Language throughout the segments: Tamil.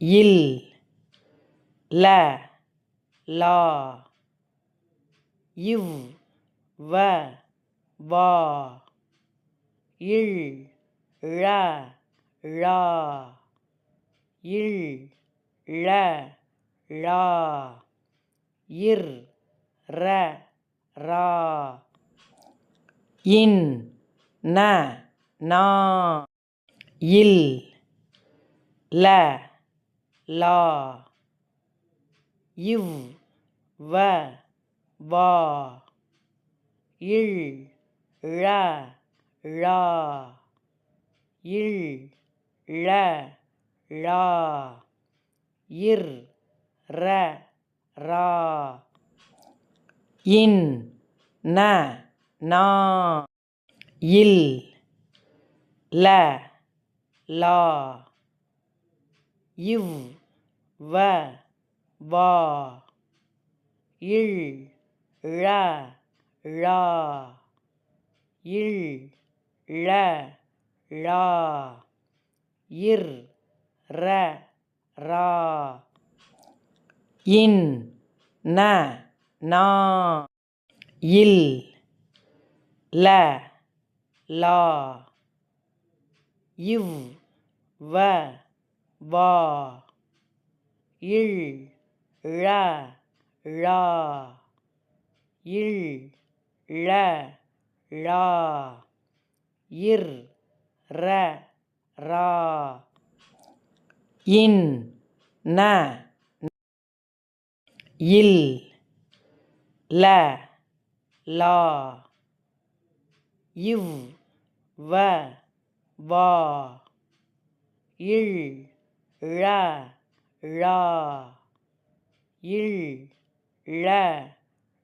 இல் ல லா இவ் வ வா இல் ழ ழா இல் ழ ழா இர் ர ரா. இன் ந நா. இல் ல லா. இவ். வ. வா. இல். ழ. ழா இல். ழ. ழா இர். ர ரா. இன். ந. நா. இல். ல. லா. இவ் வ வா இல் ழ ழா இல் ழ ழா இர் ர ரா. இன் ந நா. இல் ல லா. இவ் வ வா. இல் ழ ழா. இல் ழ ழா. இர் ர ரா. இன் ந இல் ல லா. இவ் வ வா. இல் ழ ழா இல் ழ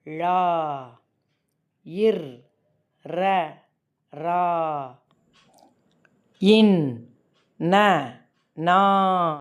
ழா இர் ர ரா. இன் ந நா.